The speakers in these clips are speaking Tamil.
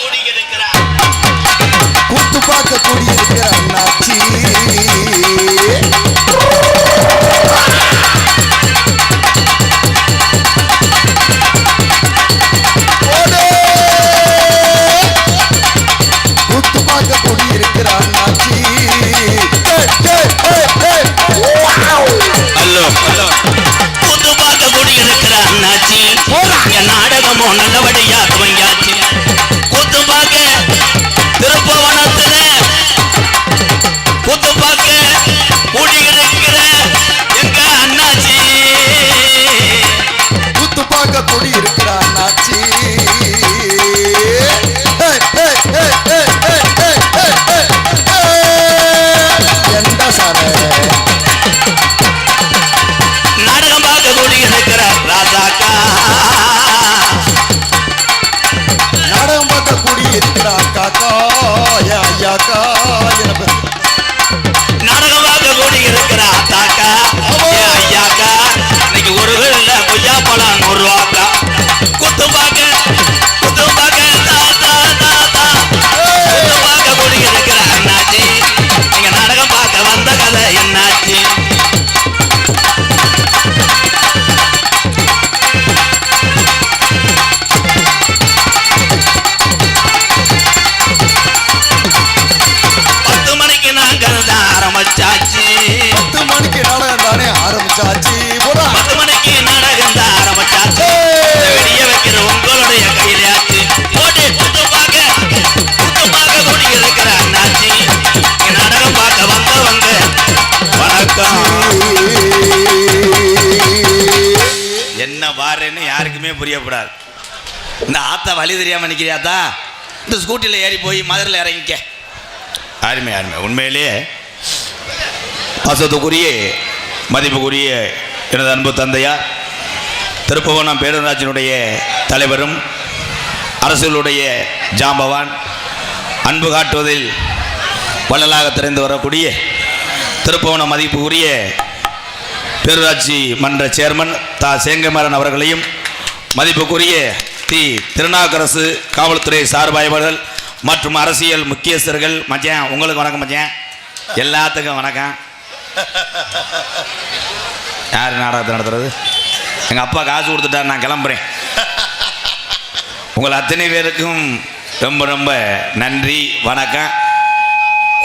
கொடி இருக்கிறார் Hare புரியக்கூடாது. இந்த ஆத்தா வழி தெரியாமல் நிற்கிறியாத்தா இந்த ஸ்கூட்டியில் ஏறி போய் மதுரில் இறங்கிக்க. அருமை அருமை. உண்மையிலேயே பாசத்துக்குரிய மதிப்புக்குரிய எனது அன்பு தந்தையார் திருப்பவனம் பேரூராட்சியினுடைய தலைவரும் அரசுகளுடைய ஜாம்பவான் அன்பு காட்டுவதில் வள்ளலாக திறந்து வரக்கூடிய திருப்பவனம் மதிப்புக்குரிய பேரூராட்சி மன்ற சேர்மன் தா. சேங்கமரன் அவர்களையும் மதிப்புக்குரிய தி திருநாக்கரசு காவல்துறை சார்பாய்வர்கள் மற்றும் அரசியல் முக்கியஸ்தர்கள் மச்சேன் உங்களுக்கு வணக்கம் மச்சேன். எல்லாத்துக்கும் வணக்கம். யார் நாடகத்தை நடத்துறது? எங்கள் அப்பா காசு கொடுத்துட்டார் நான் கிளம்புறேன். உங்கள் அத்தனை பேருக்கும் ரொம்ப ரொம்ப நன்றி வணக்கம்.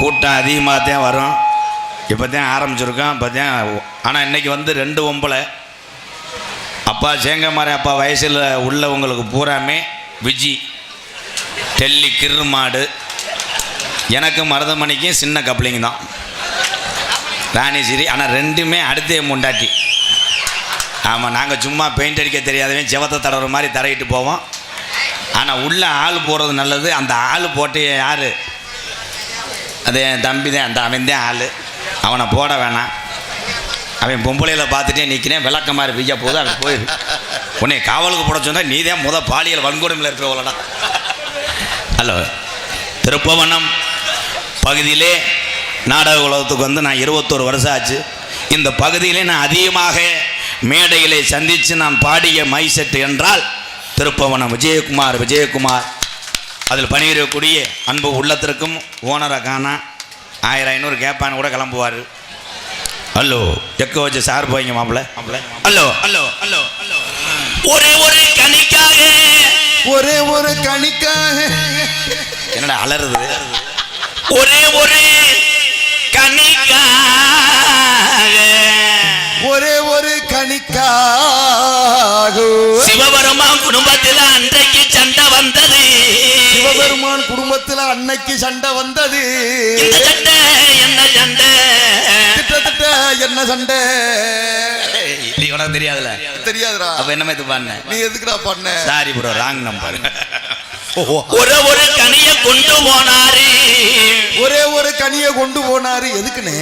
கூட்டம் அதிகமாக தான் வரும். இப்போ தான் ஆரம்பிச்சிருக்கோம். இப்போ தான் ஆனால் இன்னைக்கு வந்து ரெண்டு ஒம்பளை. அப்பா சேங்கமாரி அப்பா வயசில் உள்ளவங்களுக்கு பூராமே விஜி. டெல்லி கிருமாடு. எனக்கு மருதமணிக்கும் சின்ன கப்ளிங் தான். ராணி சிரி ஆனால் ரெண்டுமே அடுத்தே முண்டாட்டி. ஆமாம் நாங்கள் சும்மா பெயிண்ட் அடிக்க தெரியாதவன் செவத்தை தடவுற மாதிரி தரையிட்டு போவோம். ஆனால் உள்ள ஆள் போடுறது நல்லது. அந்த ஆள் போட்டு யார்? அது என் தம்பி தான் அந்த அவன் தான் ஆள். அவனை போட வேணாம். அவன் பொம்பளையில் பார்த்துட்டே நிற்கிறேன் விளக்க மாதிரி பெய்ய அவன் போயிரு. உன்னை காவலுக்கு போட சொன்னால் நீ தான் முத பாலியல் வன்கொடுமையில் இருக்கிறவளடா. ஹலோ திருப்பவனம் பகுதியிலே நாடக உலகத்துக்கு வந்து நான் இருபத்தோரு வருஷம் ஆச்சு. இந்த பகுதியிலே நான் அதிகமாக மேடைகளை சந்தித்து நான் பாடிய மைசெட் என்றால் திருப்பவனம் விஜயகுமார் விஜயகுமார். அதில் பணியிடக்கூடிய அன்பு உள்ளத்திற்கும் ஓனரை காணா. ஆயிரம் ஐநூறு கேட்பான்னு கூட கிளம்புவார். ஹலோ எக்க வச்சு சார் போய்ங்க மாப்பிள்ள. ஹலோ ஹலோ ஹலோ ஹலோ ஒரே ஒரு கணிக்காக ஒரே ஒரு கணிக்காக என்னடா அலறுது? ஒரே ஒரு கணிக்காக ஒரே ஒரு கணிக்காக சிவபெருமா குடும்பத்தில் அன்றைக்கு சண்டை வந்தது. சிவபெருமான் குடும்பத்துல அன்னைக்கு சண்டை வந்தது. என்ன சண்டை? என்ன சண்டை? இது உனக்கு தெரியாதுல? தெரியாதுடா. அப்ப என்ன இது பண்ண? நீ எதுக்குடா பண்ண? சாரி ப்ரோ ராங் நம்பர் ஒரு ஒரு கனிய கொண்டு போனாரு. ஒரே ஒரு கனியை கொண்டு போனாரு. எதுக்குன்னு?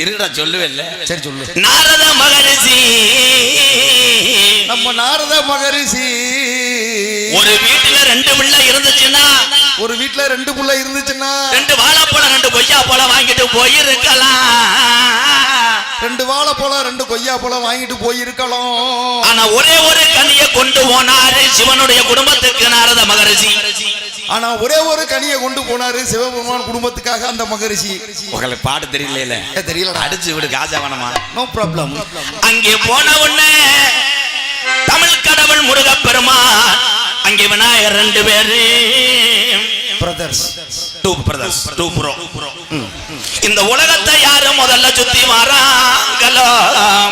இருடா சொல்லுவேல்ல சரி சொல்லு. நாரத மகரிஷி. நம்ம நாரத மகரிஷி. ஒரு வீட்டுல ரெண்டு பிள்ளை இருந்துச்சுன்னா ஒரு வீட்ல ரெண்டு புள்ள இருந்துச்சுன்னா ரெண்டு வாழைப்பழம் ரெண்டு கொய்யா பழம் வாங்கிட்டு போயிருக்கலாம். ரெண்டு வாழைப்பழம் ரெண்டு கொய்யா பழம் வாங்கிட்டு போயிருக்கலாம். ஆனா ஒரே ஒரு கனியை கொண்டு போனாரு சிவனுடைய குடும்பத்துக்கு நாரத மகரிஷி. ஆனா ஒரே ஒரு கனியை கொண்டு போனாரு சிவபெருமான் குடும்பத்துக்காக அந்த மகரிஷி. உங்களுக்கு பாட்டு தெரியல ஏ, தெரியலடா. அடிச்சு விடு காஜா வேணாமா நோ ப்ராப்ளம் அங்கே போன உடனே தமிழ் கடவுள் முருகப்பெருமான் அங்கே விநாயகர் ரெண்டு பேரு. Brothers two brothers two bro. இந்த உலகத்தை யாரு முதல்ல சுத்தி வராங்களோ?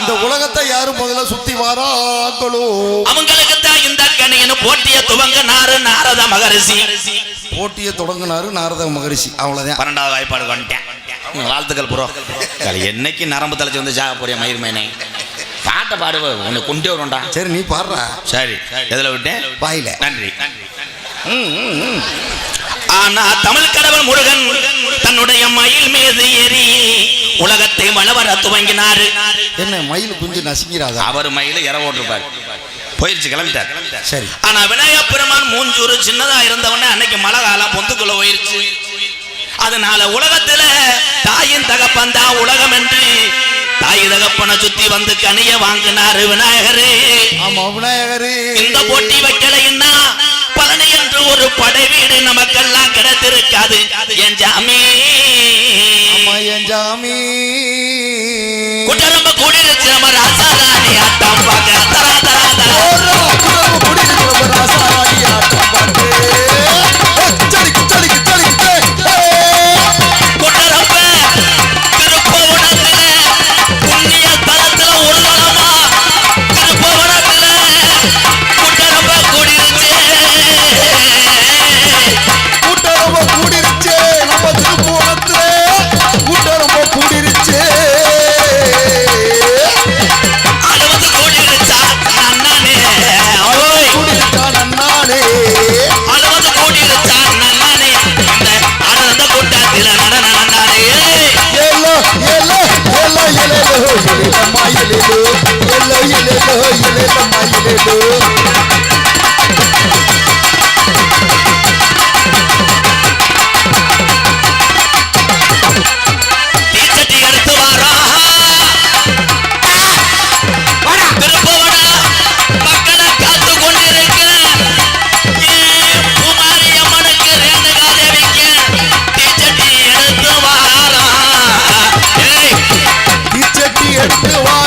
இந்த உலகத்தை யாரும் முதல்ல சுத்தி வாராங்களோ? அவங்களுக்கு தான் இந்த கணியனு போட்டிய துவங்கினாரு நாரத மகரிஷி. போட்டியை தொடங்கினாரு நாரத மகரிஷி. அவ்வளவுதான். பன்னெண்டாவது வாய்ப்பாடு வந்துட்டேன். வாழ்த்துக்கள் ப்ரோ. என்னைக்கு நரம்பு தலைச்சு வந்து சாக போறிய மயிர் மேனே? பாட்டை பாடுவ உன்னை கொண்டே வரும்டா. சரி நீ பாடுறா. சரி. எதுல விட்டேன்? வாயில. நன்றி. ஆனா தமிழ் கடவுள் முருகன் தன்னுடைய மயில் மீது ஏறி உலகத்தை வளவர துவங்கினாரு. என்ன மயில் குஞ்சு நசுங்கிறாதா அவர் மயில இற ஓட்டிருப்பார். போயிருச்சு கிளம்பிட்டார். சரி. ஆனா விநாயகப் பெருமான் மூஞ்சூறு சின்னதா இருந்தவொடனே அன்னைக்கு மழை காலம் பொந்துக்குள்ள போயிருச்சு. அதனால உலகத்துல தாயின் தகப்பன் தான் உலகம் என்று தாய் தகப்பனை சுத்தி வந்து கனிய வாங்கினாரு விநாயகரே. ஆமா விநாயகரு. இந்த போட்டி வைக்கலைன்னா பழனி என்று ஒரு படை வீடு நமக்கெல்லாம் கிடைத்திருக்காது. என் ஜாமி. என் ஜாமி. குட்டரம்ப கூடிருச்சு நம்ம ராசாராணி ஆட்டம் பார்க்க. எட்டு வா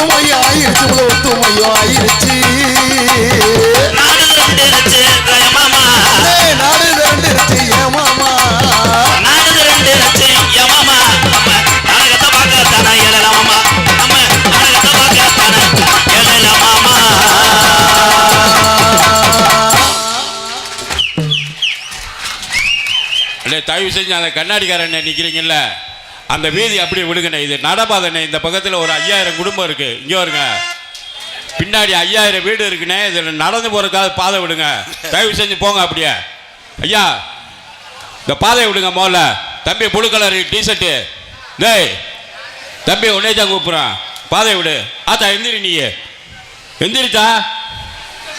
ஒத்துமையும் ஆயிருச்சு இவ்வளவு ஒத்துமையும் ஆயிருச்சு நாடு ரெண்டுருச்சு மாமா ஏய், நாடு ரெண்டுருச்சு ஏன் மாமா. நாடகத்தை பார்க்கத்தானே எழல மாமா நம்ம நாடகத்தை தயவு செஞ்சு அந்த கண்ணாடிக்காரன் நிக்கிறீங்கல்ல? அந்த வீதி அப்படியே விடுங்கண்ணே இது நடப்பாதண்ணே இந்த பக்கத்தில் ஒரு ஐயாயிரம் குடும்பம் இருக்கு. இங்கே வருங்க. பின்னாடி ஐயாயிரம் வீடு இருக்குண்ணே இதில் நடந்து போகிறதுக்காக பாதை விடுங்க. தயவு செஞ்சு போங்க அப்படியே. ஐயா இந்த பாதையை விடுங்க முதல்ல. தம்பி புழு கலர் டிஷர்ட்டு டேய் தம்பி உன்னேஜா கூப்பிட்றான். பாதையை விடு. ஆத்தா எந்திரி நீ எந்திரித்தா?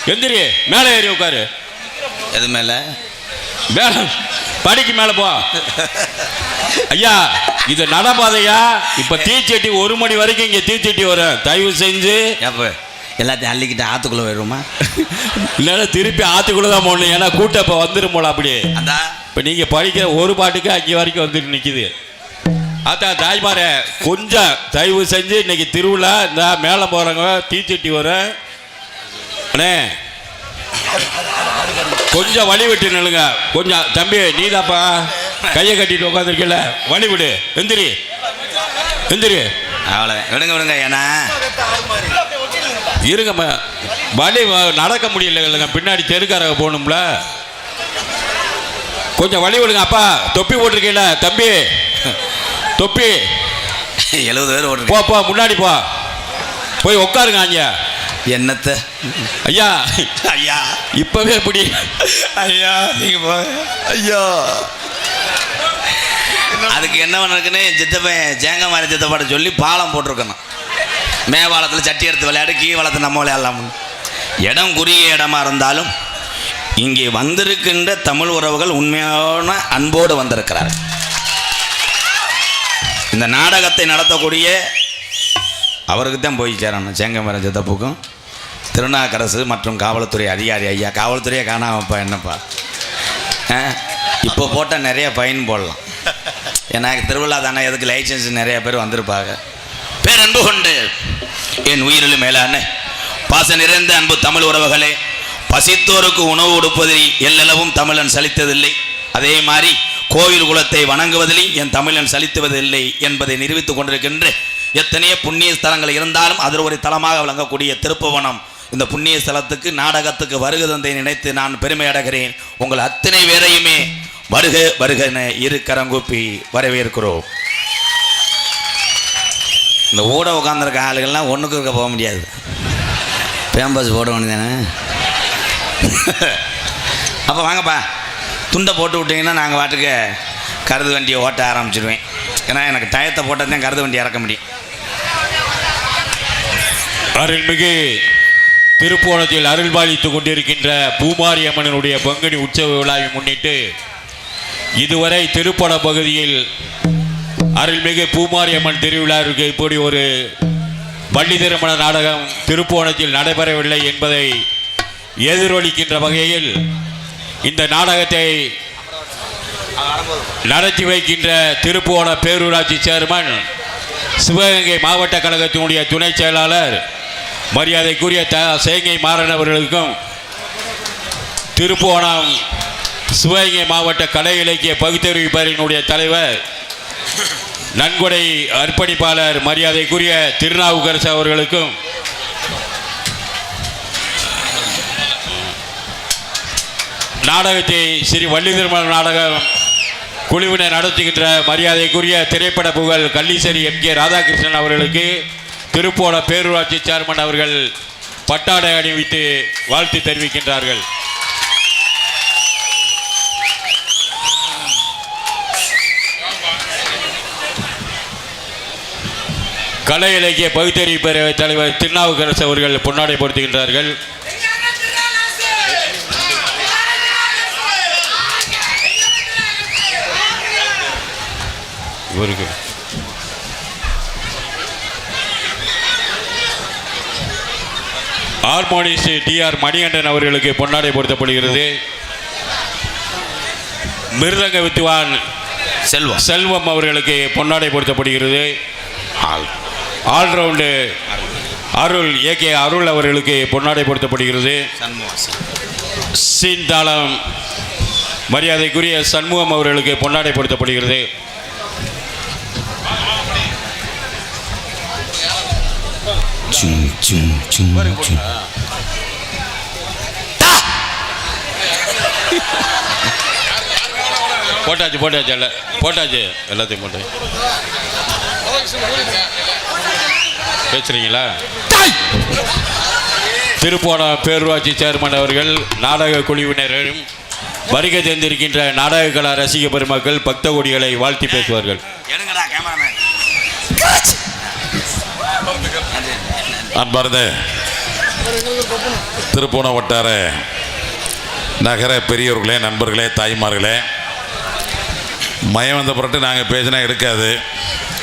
எந்திரி. மேலே ஏறி உட்காரு. எது மேல? மேல. படிக்கு மேல போ. ஐயா இது நடப்பாதையா? இப்ப தீச்சட்டி ஒரு மணி வரைக்கும் இங்க தீச்சட்டி வரும். தயவு செஞ்சு. எல்லாத்தையும் அள்ளிக்கிட்டு ஆத்துக்குள்ள வருமா இல்லைன்னா திருப்பி ஆத்துக்குள்ள தான் போடணும். ஏன்னா கூட்டம் இப்ப வந்துடும் போல அப்படி அதான் இப்ப நீங்க படிக்கிற ஒரு பாட்டுக்கு அங்கே வரைக்கும் வந்துட்டு நிக்குது. அதான் தாய்மாரே கொஞ்சம் தயவு செஞ்சு இன்னைக்கு திருவிழா இந்த மேலே போறவங்க தீச்சட்டி வரும். அண்ணே கொஞ்சம் வழி விட்டு நில்லுங்க. கொஞ்சம் தம்பி நீதாப்பா. கையை கட்டிட்டு உட்காந்துருக்கல வழி விடு. எந்திரி. எந்திரி. அவ்வளோ விடுங்க விடுங்க ஏன்னா. இருங்கம்மா வழி நடக்க முடியல இல்லைங்க. பின்னாடி தெருக்காரங்க போகணும்ல. கொஞ்சம் வழி விடுங்க அப்பா. தொப்பி போட்டிருக்கீல தம்பி. தொப்பி. எழுபது பேர் ஓட்டு போ முன்னாடி போ. போய் உட்காருங்க அங்க. என்னத்த? ஐயா. ஐயா. இப்பவே இப்படி ஐயா நீங்க போ ஐயா. அதுக்கு என்ன பண்ணிருக்குன்னு சித்தப்பன் ஜேங்க மாதிரி சித்தப்பாட சொல்லி பாலம் போட்டிருக்கணும். மேவாளத்தில் சட்டி எடுத்து விளையாடு கீழ் நம்ம விளையாடலாம் இடம் குறுகிய இடமா இருந்தாலும் இங்கே வந்திருக்கின்ற தமிழ் உறவுகள் உண்மையான அன்போடு வந்திருக்கிறார் இந்த நாடகத்தை நடத்தக்கூடிய அவருக்கு தான் போய் சேரணும் சேங்கமரம் சித்தப்புக்கும். திருநாக்கரசு மற்றும் காவல்துறை அதிகாரி ஐயா காவல்துறையை காணாமப்பா என்னப்பா? இப்போ போட்டால் நிறைய ஃபைன் போடலாம். ஏன்னா திருவிழா தானே எதுக்கு லைசன்ஸ் நிறைய பேர் வந்திருப்பாங்க. பேரன்பு கொண்டு என் உயிரிலும் மேலான பாச நிறைந்த அன்பு தமிழ் உறவுகளே பசித்தோருக்கு உணவு கொடுப்பதில் எல்லளவும் தமிழன் சலித்ததில்லை. அதே மாதிரி கோவில் குலத்தை வணங்குவதிலும் என் தமிழன் சலித்துவதில்லை என்பதை நிரூபித்துக் கொண்டிருக்கின்ற எத்தனையோ புண்ணிய ஸ்தலங்கள் இருந்தாலும் அதில் ஒரு தலமாக விளங்கக்கூடிய திருப்புவனம் இந்த புண்ணிய ஸ்தலத்துக்கு நாடகத்துக்கு வருகிறதை நினைத்து நான் பெருமை அடைகிறேன். உங்கள் அத்தனை பேரையுமே வருக வருக என இரு கரங்கூப்பி வரவேற்கிறோம். இந்த ஊட உட்காந்துருக்க ஆளுகள்லாம் ஒன்றுக்கு இருக்க போக முடியாது. பேம்பஸ் போட வேண்டியதானே அப்போ வாங்கப்பா. துண்டை போட்டு விட்டிங்கன்னா நாங்கள் வாட்டுக்கு கருது வண்டியை ஓட்ட ஆரம்பிச்சிடுவேன் ஏன்னா எனக்கு டயத்தை போட்டால் தான் கருது வண்டி இறக்க முடியும். அருள்மிகு திருப்போணத்தில் அருள்பாலித்துக் கொண்டிருக்கின்ற பூமாரி அம்மனுடைய பங்குனி உற்சவ விழாவை முன்னிட்டு இதுவரை திருப்பட பகுதியில் அருள்மிகு பூமாரியம்மன் திருவிழாவிற்கு இப்படி ஒரு பள்ளி திருமண நாடகம் திருப்போணத்தில் நடைபெறவில்லை என்பதை எதிரொலிக்கின்ற வகையில் இந்த நாடகத்தை நடத்தி வைக்கின்ற திருப்புவன பேரூராட்சி சேர்மன் சிவகங்கை மாவட்ட கழகத்தினுடைய துணை செயலாளர் மரியாதைக்குரிய த சேங்கை மாறன் அவர்களுக்கும் திருப்புவனம் சிவகங்கை மாவட்ட கலை இலக்கிய பகுத்தறிவிப்பரினுடைய தலைவர் நன்கொடை அர்ப்பணிப்பாளர் மரியாதைக்குரிய திருநாவுக்கரசு அவர்களுக்கும் நாடகத்தை ஸ்ரீ வள்ளி திருமண நாடகம் குழுவினர் நடத்துகின்ற மரியாதைக்குரிய திரைப்பட புகழ் கள்ளீசரி எம் கே ராதாகிருஷ்ணன் அவர்களுக்கு திருப்போட பேரூராட்சி சேர்மன் அவர்கள் பட்டாடை அணிவித்து வாழ்த்து தெரிவிக்கின்றார்கள். கலை இலக்கிய பகுத்தறிவு பேரவைத் தலைவர் திருநாவுக்கரசு அவர்கள் பொன்னாடை பொருத்துகின்றார்கள் இவருக்கு. ஹார்மோனிஸ்ட் டி ஆர் மணிகண்டன் அவர்களுக்கு பொன்னாடை பொருத்தப்படுகிறது மிருதங்க வித்துவான் செல்வம். செல்வம் அவர்களுக்கு பொன்னாடை பொருத்தப்படுகிறது ஆள். ஆல்ரவுண்டு அருள் ஏகே அருள் அவர்களுக்கு பொன்னாடை பொருத்தப்படுகிறது சீன்தாளம் மரியாதைக்குரிய சண்முகம் அவர்களுக்கு பொன்னாடை பொருத்தப்படுகிறது போட்டாச்சு போட்டாச்சு எல்லாம் போட்டாச்சு. எல்லாத்தையும் போட்டு பேசுறீங்களா? திருப்போணம் பேரூராட்சி சேர்மன் அவர்கள் நாடக குழுவினரும் வருகை தந்திருக்கின்ற நாடக கலா ரசிக பெருமக்கள் பக்த கொடிகளை வாழ்த்தி பேசுவார்கள். அன்பார்ந்த திருப்பூண வட்டார நகர பெரியோர்களே நண்பர்களே தாய்மார்களே மயம் வந்த பிறகு நாங்கள் பேசினா எடுக்காது.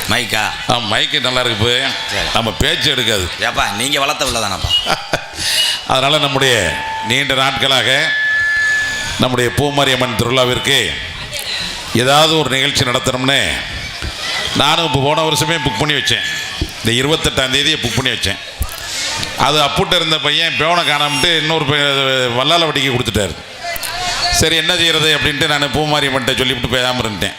மைக்கா? ஆ, மைக்கு நல்லா இருக்கு. நம்ம பேச்சு எடுக்காது. ஏப்பா நீங்கள் வளர்த்த பிள்ளை தானப்பா? அதனால் நம்முடைய நீண்ட நாட்களாக நம்முடைய பூமாரியம்மன் திருவிழாவிற்கு ஏதாவது ஒரு நிகழ்ச்சி நடத்தணும்னு நானும் இப்போ போன வருஷமே புக் பண்ணி வச்சேன். இந்த இருபத்தெட்டாம் தேதியை புக் பண்ணி வச்சேன். அது அப்புட்ட இருந்த பையன் பேவனை காணாமட்டு இன்னொரு பையன் வல்லால வட்டிக்கு கொடுத்துட்டாரு. சரி என்ன செய்கிறது அப்படின்ட்டு நான் பூமாரியம்மன்ட்ட சொல்லிவிட்டு பேசாமல் இருந்துட்டேன்.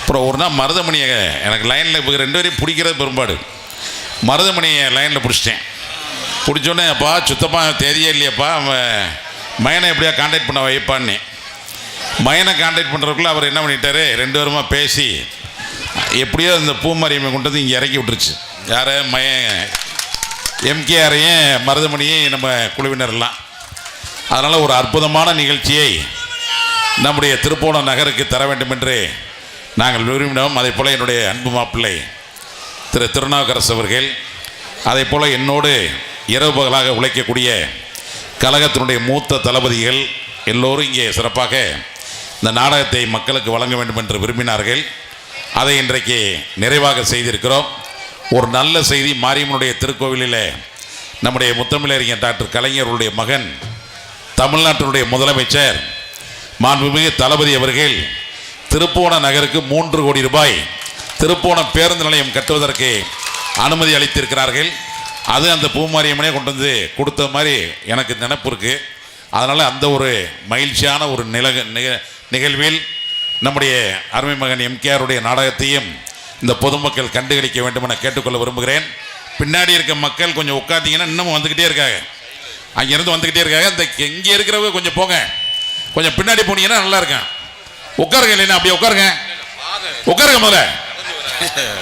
அப்புறம் ஒரு நாள் மருதமணியை எனக்கு லைனில் இப்போ ரெண்டு பேரையும் பிடிக்கிறது பெரும்பாடு. மருதமணியை லைனில் பிடிச்சிட்டேன். பிடிச்சோடனே அப்பா சுத்தமாக தேதியே இல்லையப்பா அவன் மயனை எப்படியா காண்டாக்ட் பண்ண வைப்பான்னு. மயனை காண்டாக்ட் பண்ணுறதுக்குள்ளே அவர் என்ன பண்ணிட்டாரு ரெண்டு பேருமா பேசி எப்படியோ இந்த பூமாரியம்மை கொண்டு வந்து இங்கே இறக்கி விட்டுருச்சு. யாரை? மயன் எம்கேஆரையும் மருதமணியும் நம்ம குழுவினர்லாம். அதனால் ஒரு அற்புதமான நிகழ்ச்சியை நம்முடைய திருப்போண நகருக்கு தர வேண்டும் என்று நாங்கள் விரும்பினோம். அதே போல் என்னுடைய அன்பு மாப்பிள்ளை திரு திருநாவுக்கரசு அவர்கள் அதே போல் என்னோடு இரவு பகலாக உழைக்கக்கூடிய கழகத்தினுடைய மூத்த தளபதிகள் எல்லோரும் இங்கே சிறப்பாக இந்த நாடகத்தை மக்களுக்கு வழங்க வேண்டும் என்று விரும்பினார்கள். அதை இன்றைக்கு நிறைவாக செய்திருக்கிறோம். ஒரு நல்ல செய்தி மாரியம்மனுடைய திருக்கோவிலில் நம்முடைய முத்தமிழறிஞர் டாக்டர் கலைஞருடைய மகன் தமிழ்நாட்டினுடைய முதலமைச்சர் மாண்புமிகு தளபதி அவர்கள் திருப்போண நகருக்கு மூன்று கோடி ரூபாய் திருப்போணம் பேருந்து நிலையம் கட்டுவதற்கு அனுமதி அளித்திருக்கிறார்கள். அது அந்த பூமாரியம்மனே கொண்டு வந்து கொடுத்த மாதிரி எனக்கு நினப்பு இருக்குது அதனால் அந்த ஒரு மகிழ்ச்சியான ஒரு நிலக நிக- நிகழ்வில் நம்முடைய அருமை மகன் எம்கேஆருடைய நாடகத்தையும் இந்த பொதுமக்கள் கண்டுகளிக்க வேண்டும் என கேட்டுக்கொள்ள விரும்புகிறேன். பின்னாடி இருக்க மக்கள் கொஞ்சம் உட்காந்தீங்கன்னா இன்னமும் வந்துக்கிட்டே இருக்காங்க. அங்கேருந்து வந்துக்கிட்டே இருக்காங்க. இந்த இங்கே இருக்கிறவங்க கொஞ்சம் போங்க. கொஞ்சம் பின்னாடி போனீங்கன்னா நல்லா இருக்கும். உட்காருங்க இல்லைன்னா அப்படியே உட்காருங்க. உட்காருங்க முதல்ல.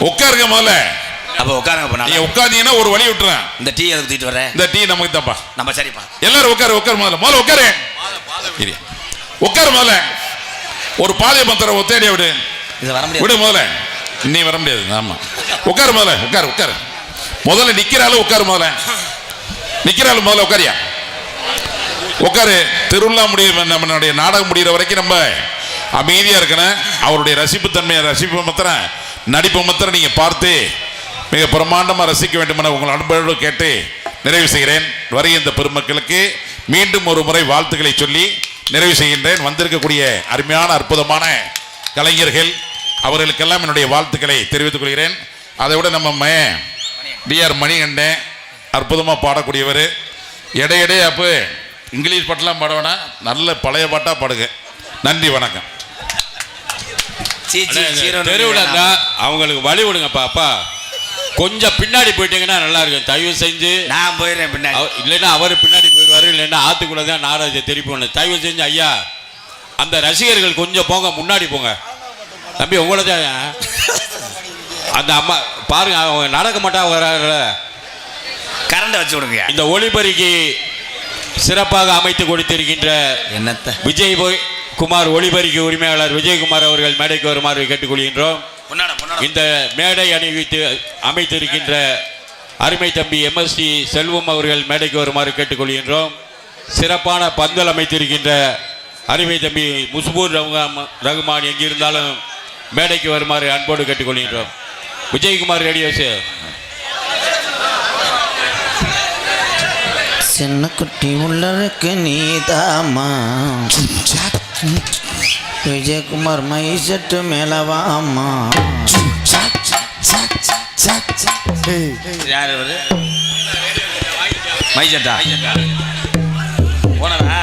உட்காருங்க முதல்ல. அப்போ உட்காருங்க நீங்க உட்காந்தீங்கன்னா ஒரு வழி விட்டுறேன். இந்த டீ எதுக்கு தூக்கிட்டு வரேன் இந்த டீ நமக்கு தான்ப்பா நம்ம சரிப்பா. எல்லாரும் உட்காரு உட்காரு முதல்ல. முதல்ல உட்காரு. உட்காரு முதல்ல. ஒரு பாதைய பத்திரம் ஒத்தேடியா விடு. இது வர முடியாது. விடு முதல்ல. நீ வர முடியாது. ஆமா. உட்காரு முதல்ல. உட்காரு உட்காரு. முதல்ல நிக்கிற ஆளு உட்காரு முதல்ல. நிக்கிறாள் முதல்ல உட்காரியா? உட்காரு. திருவிழா முடிய நம்மளுடைய நாடகம் முடிகிற வரைக்கும் நம்ம அமைதியாக இருக்கணும். அவருடைய ரசிப்பு தன்மையை ரசிப்பு மாத்திரம் நடிப்பு மாத்திரம் நீங்க பார்த்து மிக பிரமாண்டமாக ரசிக்க வேண்டும் என உங்கள் அன்போடு கேட்டு நிறைவு செய்கிறேன். வருகின்ற பெருமக்களுக்கு மீண்டும் ஒரு முறை வாழ்த்துக்களை சொல்லி நிறைவு செய்கின்றேன். வந்திருக்கக்கூடிய அருமையான அற்புதமான கலைஞர்கள் அவர்களுக்கெல்லாம் என்னுடைய வாழ்த்துக்களை தெரிவித்துக் கொள்கிறேன். அதை விட நம்ம ம டிஆர் மணிகண்டன் அற்புதமாக பாடக்கூடியவர். இடையிடையே அப்போ. இங்கிலீஷ் பாட்டெல்லாம் பாட வேணாம். நல்ல பழைய பாட்டாக பாடுங்க. நன்றி வணக்கம். தான் அவங்களுக்கு வழி விடுங்கப்பா அப்பா கொஞ்சம் பின்னாடி போயிட்டீங்கன்னா நல்லா இருக்கும். தயவு செஞ்சு. நான் போயிடுறேன் பின்னாடி. இல்லைன்னா அவர் பின்னாடி போயிடுவாரு இல்லைன்னா ஆத்துக்குள்ள தான் நாடகத்தை திருப்பி ஒன்று தயவு செஞ்சு ஐயா. அந்த ரசிகர்கள் கொஞ்சம் போங்க முன்னாடி போங்க. தம்பி உங்களை தான் அந்த அம்மா பாருங்க அவங்க நடக்க மாட்டாங்க வராங்கல்ல கரண்ட் வச்சு விடுங்க இந்த ஒளிபரிக்கு சிறப்பாக அமைத்து கொடுத்திருக்கின்ற என்னத்த? விஜய் போய் குமார் ஒளிபரிக்கு உரிமையாளர் விஜயகுமார் அவர்கள் மேடைக்கு வருமாறு கேட்டுக்கொள்கின்றோம். முன்னாட முன்னாட. இந்த மேடை அணிவித்து அமைத்திருக்கின்ற அருமை தம்பி எம்எஸ்டி செல்வம் அவர்கள் மேடைக்கு வருமாறு கேட்டுக்கொள்கின்றோம். சிறப்பான பந்தல் அமைத்திருக்கின்ற அருமை தம்பி முஸ்பூர் ரகுமான் எங்கிருந்தாலும் மேடைக்கு வருமாறு அன்போடு கேட்டுக்கொள்கின்றோம். விஜயகுமார் ரேடியோஸ் சின்ன குட்டி உள்ளருக்கு நீதாமா விஜயகுமார் மை செட்டு மேலவாமா யார் இவரு? மைசட்டா போனதா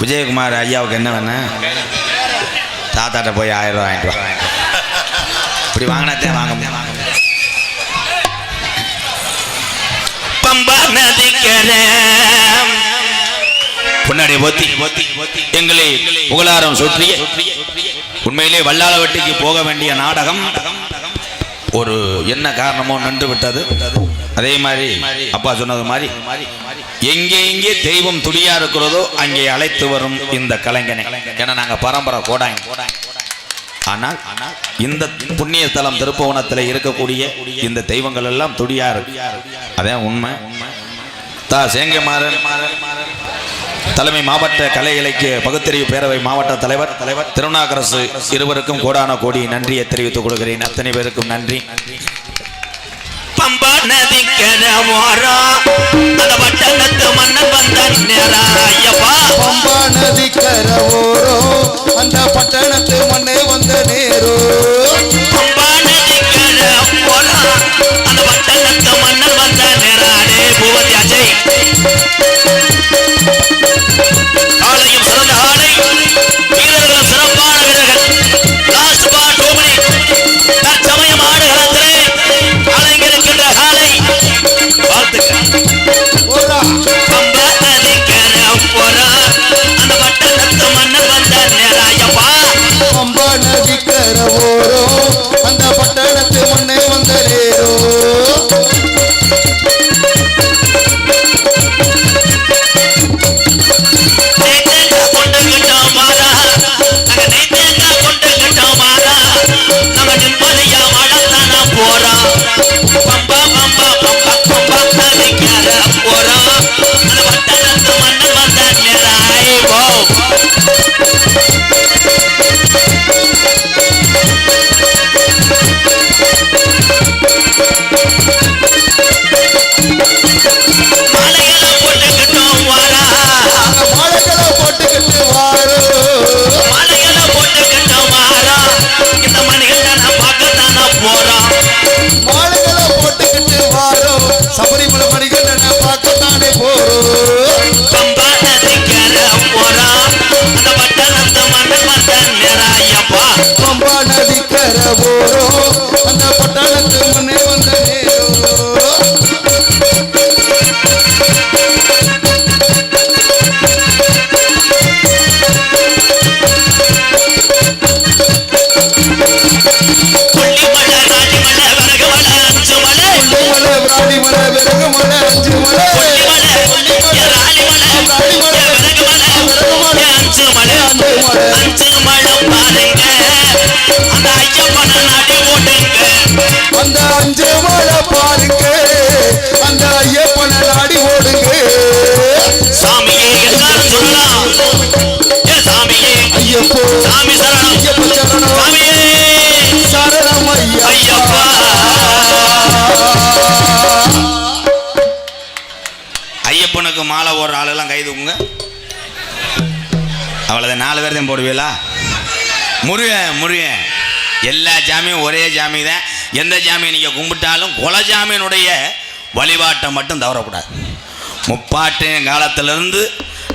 விஜயகுமார் ஐயாவுக்கு என்ன வேணும் தாத்தாட்ட போய் ஆயிரம் ரூபாய் வாங்கிட்டு வா. இப்படி வாங்கினாத்தே வாங்க முடியும். பொன்னாடி ஒத்தி எங்களை புகழாரம் சுற்றிய உண்மையிலே வல்லாளவட்டிக்கு போக வேண்டிய நாடகம் ஒரு என்ன காரணமோ நின்று விட்டது. அதே மாதிரி அப்பா சொன்னது மாதிரி எங்கே எங்கே தெய்வம் துடியா இருக்கிறதோ அங்கே அழைத்து வரும் இந்த கலைஞனை. ஏன்னா நாங்க பரம்பரை கோடாங்க ஆனால் இந்த புண்ணிய திருப்பவனத்தில் திருப்புவனத்தில் இருக்கக்கூடிய இந்த தெய்வங்கள் எல்லாம் துடியா இருக்கு. அதான் உண்மை. தா சேங்கமாறன் தலைமை மாவட்ட கலை இலக்கிய பகுத்தறிவு பேரவை மாவட்ட தலைவர் தலைவர் திருநாகரசு இருவருக்கும் கோடான கோடி நன்றியை தெரிவித்துக் கொள்கிறேன். அத்தனை பேருக்கும் நன்றி. பம்பா நதிக்கரை ஓரம் அந்த பட்டணத்து மன்னன் வந்தான் நேராயப்பா பம்பா நதி கரவோரோ அந்த பட்டணத்து மண்ணே வந்த நேரோ. நேராடே அஜய் காலையும் சிறந்த ஆலை வீரர்களும் சிறப்பான வீரர்கள் லாஸ்ட் பார் டூ மணி தற்சமயம் ஆடுகளத்திலே அலைங்கிருக்கின்ற காலை வாழ்த்துக்கள் அந்த பட்டணத்து மன்னன் வந்தான் நேராயப்பா பம்பா நதி கரவோரோ அந்த பட்டணத்து வந்த நேரோ நாலு பேர் தான் போடுவீங்களா? முருகன் முருகன். எல்லா ஜாமியும் ஒரே ஜாமி தான். எந்த ஜாமியை நீங்கள் கும்பிட்டாலும் குலஜாமியனுடைய வழிபாட்டை மட்டும் தவறக்கூடாது. முப்பாட்டின் காலத்திலிருந்து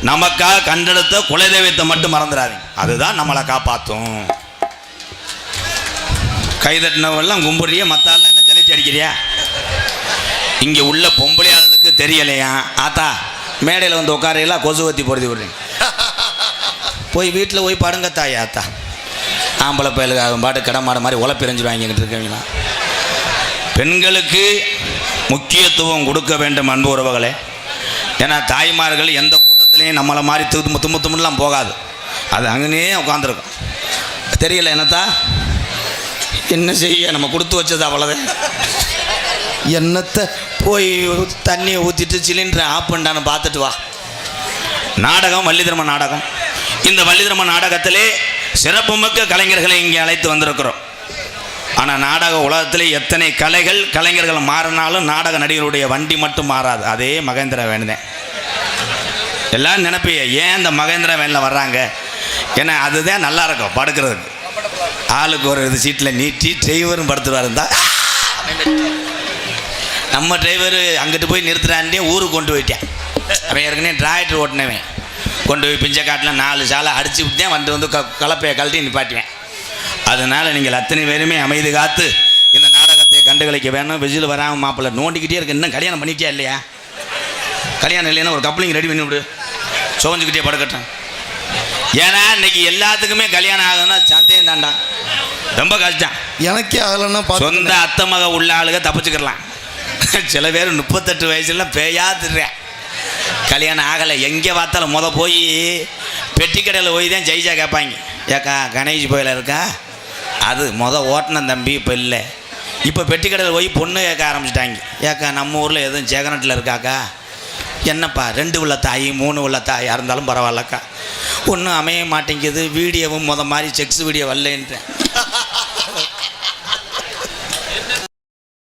நமக்காக கண்டெடுத்த குலதெய்வத்தை மட்டும் மறந்துடாதீங்க. அதுதான் நம்மளை காப்பாற்றும் கைதட்டினவெல்லாம் கும்பிடுறிய மத்தால என்ன ஜலிச்சு அடிக்கிறியா? இங்கே உள்ள பொம்பளையாளர்களுக்கு தெரியலையா? ஆத்தா மேடையில் வந்து உட்காரையில கொசுவத்தி பொருத்தி விடுறீங்க. போய் வீட்டில் போய் படுங்க தாயாத்தா ஆம்பளை பயலுக்கு அவன் பாட்டு கடமாட மாதிரி உழப்பிரிஞ்சு வாங்கிக்கிட்டு இருக்கீங்களா பெண்களுக்கு முக்கியத்துவம் கொடுக்க வேண்டும் அன்பு உறவுகளே. ஏன்னா தாய்மார்கள் எந்த கூட்டத்திலையும் நம்மளை மாதிரி தும்மு தும்மு தும்முலாம் போகாது. அது அங்கேயே உட்காந்துருக்கும் தெரியல என்னத்தா? என்ன செய்ய? நம்ம கொடுத்து வச்சது அவ்வளோதான் என்னத்தை போய் தண்ணியை ஊற்றிட்டு சிலிண்டரை ஆப் பண்ணிட்டான்னு பார்த்துட்டு வா. நாடகம் வள்ளிதிரம நாடகம். இந்த வள்ளிதர்ம நாடகத்திலே சிறப்புமிக்க கலைஞர்களை இங்கே அழைத்து வந்திருக்கிறோம். ஆனால் நாடக உலகத்திலே எத்தனை கலைகள் கலைஞர்கள் மாறினாலும் நாடக நடிகருடைய வண்டி மட்டும் மாறாது. அதே மகேந்திர வேணுதேன் எல்லாரும் நினைப்பீங்க ஏன் இந்த மகேந்திர வேனில் வர்றாங்க? ஏன்னா அதுதான் நல்லா இருக்கும் படுக்கிறதுக்கு. ஆளுக்கு ஒரு இது சீட்டில் நீட்டி டிரைவரும் படுத்துருவார். இருந்தா நம்ம டிரைவர் அங்கிட்டு போய் நிறுத்துறான்டே ஊருக்கு கொண்டு போயிட்டேன். அவன் ஏற்கனவே டிராக்டர் ஓட்டினவன். கொண்டு போய் பிஞ்சக்காட்டில் நாலு சாலை அடிச்சு விட்டேன் வந்து வந்து க கலப்பையை கழட்டி நிப்பாட்டுவேன். அதனால் நீங்கள் அத்தனை பேருமே அமைதி காத்து இந்த நாடகத்தை கண்டுகளிக்க வேணும். வெஜில் வராமல் மாப்பிள்ளை நோண்டிக்கிட்டே இருக்கு. இன்னும் கல்யாணம் பண்ணிட்டியா இல்லையா? கல்யாணம் இல்லைன்னா ஒரு கப்ளிங் ரெடி பண்ணி விடு. சோஞ்சுக்கிட்டே படுக்கட்டும். ஏன்னா இன்னைக்கு எல்லாத்துக்குமே கல்யாணம் ஆகுதுன்னா சந்தேகம் தாண்டா ரொம்ப கஷ்டம். எனக்கே ஆகலைன்னா சொந்த அத்தை மக உள்ள ஆளுக தப்பிச்சுக்கலாம் சில பேர் முப்பத்தெட்டு வயசுல பேயா திடுறேன் கல்யாணம் ஆகலை. எங்கே பார்த்தாலும் முத போய் பெட்டி கடையில் போய் தான் ஜெயிச்சா கேட்பாங்க. ஏக்கா கணேஷ் கோயில் இருக்கா? அது முத ஓட்டின தம்பி இப்போ இல்லை. இப்போ பெட்டி கடையில் போய் பொண்ணு கேட்க ஆரம்பிச்சிட்டாங்க. ஏக்கா நம்ம ஊரில் எதுவும் ஜெகனட்டில் இருக்காக்கா? என்னப்பா ரெண்டு உள்ள தாய் மூணு உள்ள தாயாக இருந்தாலும் பரவாயில்லக்கா. ஒன்றும் அமைய மாட்டேங்குது. வீடியோவும் முத மாதிரி செக்ஸ் வீடியோ வரலன்ட்டேன்.